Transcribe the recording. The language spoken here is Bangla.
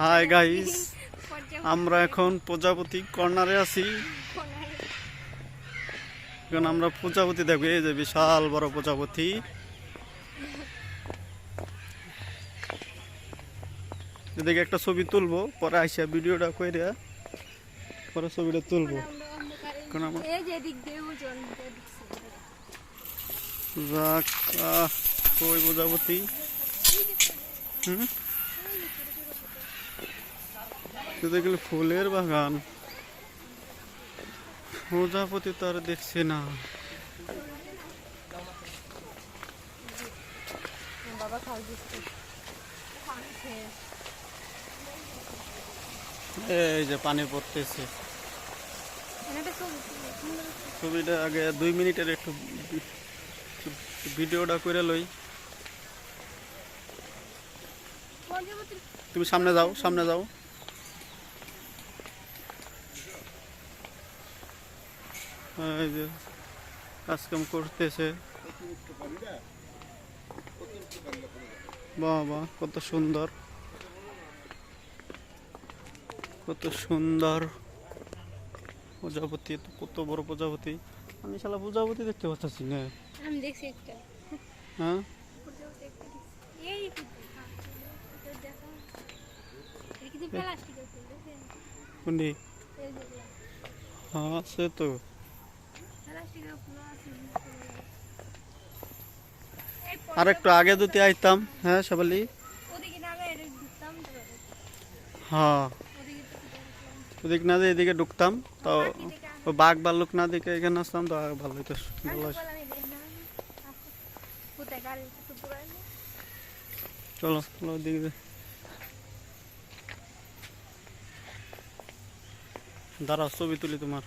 হাই গাইস আমরা এখন প্রজাপতি কর্নারে আছি। এখন আমরা প্রজাপতি দেখব এই যে বিশাল বড় প্রজাপতি। এদিকে একটা ছবি তুলবো পরে আইসা ভিডিওটা কইরা পরে ছবিটা তুলবো। আমরা অন্ধকারে এখন হুম। গেলে ফুলের বাগান। প্রজাপতি তো আর দেখছি না। এই যে পানি পড়তেছে। ছবিটা আগে দুই মিনিটের একটু ভিডিওটা করে লই। তুমি সামনে যাও সামনে যাও। কাজকাম করতেছে। বাহ বাহ কত সুন্দর। কত সুন্দর। প্রজাপতি কত বড় প্রজাপতি। আমি শালা প্রজাপতি দেখতে পাচ্ছি না। আমি দেখছি একটা। হ্যাঁ? পর্যাপ্ত একটা দেখছি। এই তো দেখা এটা কিন্তু প্লাস্টিকের ফুল দেখছেন? কোনটি এই যেগুলো। হ্যাঁ আছে তো প্লাস্টিকের ফুল আছে এই আর একটু আগে যদি আইতাম হ্যাঁ সবালি ওদিকে না গিয়ে এটা ঢুকতাম তো হ্যাঁ ওদিকে তো ঢুকতাম। ওদিক না দিয়ে এদিকে ঢুকতাম তো পাখি দেখে আসতাম। ও বাঘ ভাল্লুক না দেখে এখানে আসতাম তো আর ভালো হইতো আমি ভালো হইতো। বললাম এই দেখে না। কোথায় গাড়ি একটু পুরানো চলো চলো ওদিকে দাঁড়াও ছবি তুলি তোমার।